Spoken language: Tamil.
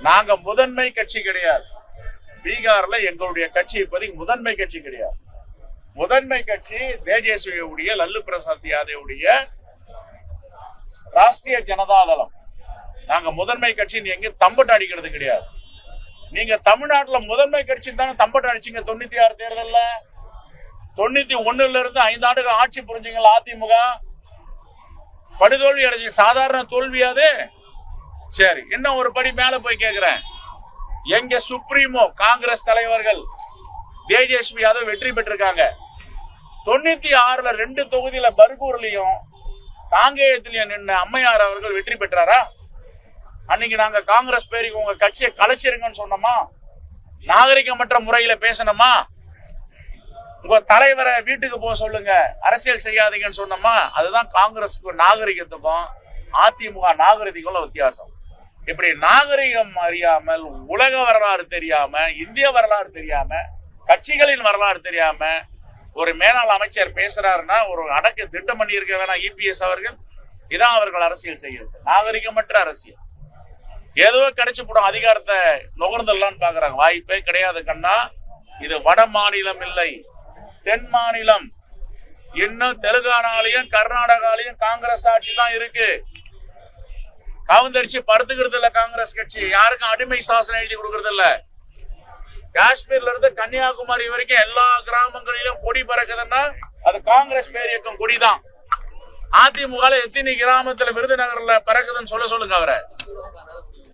நாங்க முதன்மை கட்சி கிடையாது. பீகார்ல எங்களுடைய கட்சி இப்போதைக்கு முதன்மை கட்சி கிடையாது. முதன்மை கட்சி தேஜஸ்வியுடைய லல்லு பிரசாத் யாதவுடைய ராஷ்டிரிய ஜனதாதளம் நாங்க முதன்மை கட்சின்னு எங்க தம்பட்டு அடிக்கிறது கிடையாது. நீங்க தமிழ்நாட்டுல முதன்மை கட்சி தானே தம்பட்டு அடிச்சீங்க. தொண்ணூத்தி ஆறு தேர்தல்ல. தொண்ணூத்தி ஒண்ணுல இருந்து ஐந்து ஆண்டுகள் ஆட்சி புரிஞ்சீங்களா அதிமுக? படுதோல்வி அடைஞ்சி சாதாரண தோல்வியாது சரி இன்னும் ஒரு படி மேல போய் கேக்குறேன் எங்க சுப்ரீமோ காங்கிரஸ் தலைவர்கள் தேஜஸ்வி யாதவ் வெற்றி பெற்றிருக்காங்க. தொண்ணூத்தி ஆறுல ரெண்டு தொகுதியில பர்கூர்லயும் காங்கேயத்திலயும் நின்ன அம்மையார் அவர்கள் வெற்றி பெற்றாரா? அன்னைக்கு நாங்க காங்கிரஸ் பேருக்கு உங்க கட்சியை கலைச்சிருங்கன்னு சொன்னோமா? நாகரிகமற்ற முறையில பேசணுமா? உங்க தலைவரை வீட்டுக்கு போக சொல்லுங்க அரசியல் செய்யாதீங்கன்னு சொன்னோமா? அதுதான் காங்கிரஸுக்கும் நாகரிகத்துக்கும் அதிமுக நாகரிகங்களும் வித்தியாசம். இப்படி நாகரிகம் அறியாமல் உலக வரலாறு தெரியாம இந்திய வரலாறு தெரியாம கட்சிகளின் வரலாறு தெரியாம ஒரு மேலாள் அமைச்சர் பேசுறாருன்னா ஒரு அடக்க திட்டம் பண்ணியிருக்க வேணாம் இபிஎஸ் அவர்கள். இதான் அவர்கள் அரசியல் செய்யறது. நாகரிகமற்ற அரசியல். ஏதோ கிடைச்சு போடும் அதிகாரத்தை நுகர்ந்துடலாம்னு பாக்குறாங்க. வாய்ப்பே கிடையாது கண்ணா. இது வட மாநிலம் இல்லை. தென் மாநிலம். இன்னும் தெலுங்கானாலையும் கர்நாடகாலையும் காங்கிரஸ் ஆட்சி தான் இருக்கு. கவுந்தரிச்சு படுத்துக்கிறது இல்ல காங்கிரஸ் கட்சி. யாருக்கும் அடிமை சாசனம் எழுதி கொடுக்கறது இல்ல காஷ்மீர்ல இருந்து கன்னியாகுமரி வரைக்கும் எல்லா கிராமங்களிலும் கொடி பறக்குதுன்னா அது காங்கிரஸ் பேர் இயக்கம் கொடிதான். அதிமுக எத்தனை கிராமத்துல விருதுநகர்ல பறக்குதுன்னு சொல்ல சொல்லுங்க அவரை.